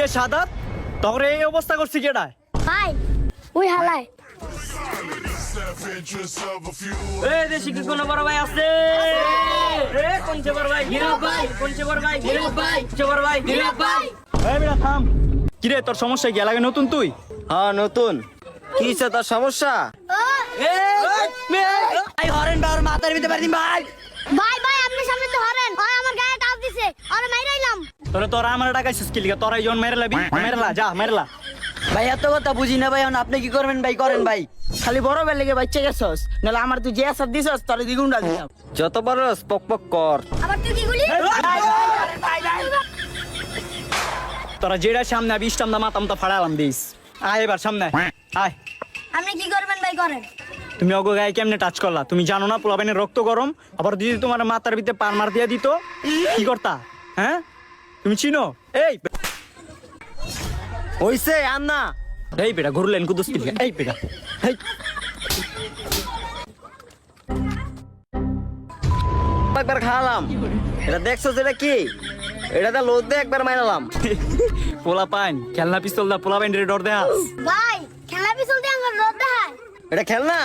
কিরে সাদাত তখন এই অবস্থা করছি কেডায় ভাই ওই হালাই। এ দেশি কি কোনো বড় ভাই আছে? এ কোনছে বড় ভাই? গিরব ভাই কোনছে বড় ভাই? গিরব ভাই বড় ভাই? গিরব ভাই। এই বেটা থাম। কিরে তোর সমস্যা কি? লাগে নতুন তুই? হ্যাঁ নতুন। কি তোর সমস্যা? হরেন ভাই ওর মাথার ভিতরে পারি ভাই। ভাই ভাই আপনি সামনে তো হরেন ওই আমার গায়ে টাপ দিছে আরে মাইরাইলাম তোরে তোরা আমার টাকাইছিস কি লিগা? তোরা জন মেরে লাবি। মেরলা যা মেরলা ভাই এত কথা বুঝি না ভাই আপনি কি করবেন ভাই? করেন ভাই। খালি বড় বেল লেগে বাচ্চা গেছস। নাহলে আমার তুই যে আসার দিছস তোর দ্বিগুণটা দিতাম যত বড় পক পক কর। আবার তুই কি গুলি তোরা যেটা সামনে আবি মাতাম তা ফাড়ালাম দিস। আয় এবার সামনে। আয়। আয় আপনি কি করবেন ভাই? করেন। তুমি অগো গায়ে কেমনে টাচ করলা? তুমি জানো না পোলাবেনের রক্ত গরম। আবার যদি তোমার মাথার ভিতরে পার মার দিয়া দিত কি করতা? হ্যাঁ? তুমি চিনো? এই বে- হইছে আর না এই বেটা ঘুরলেন কুদুস কি এই বেটা এই। একবার খাওয়ালাম এটা দেখছ এটা কি? এটাতে লোদ দিয়ে একবার মাইরালাম। পোলা পাইন খেলনা পিস্তল দা পোলা পাইন রে ডর দেয়া ভাই খেলা পিছল দিয়ে আমার রোদ দেখায়। এটা খেল না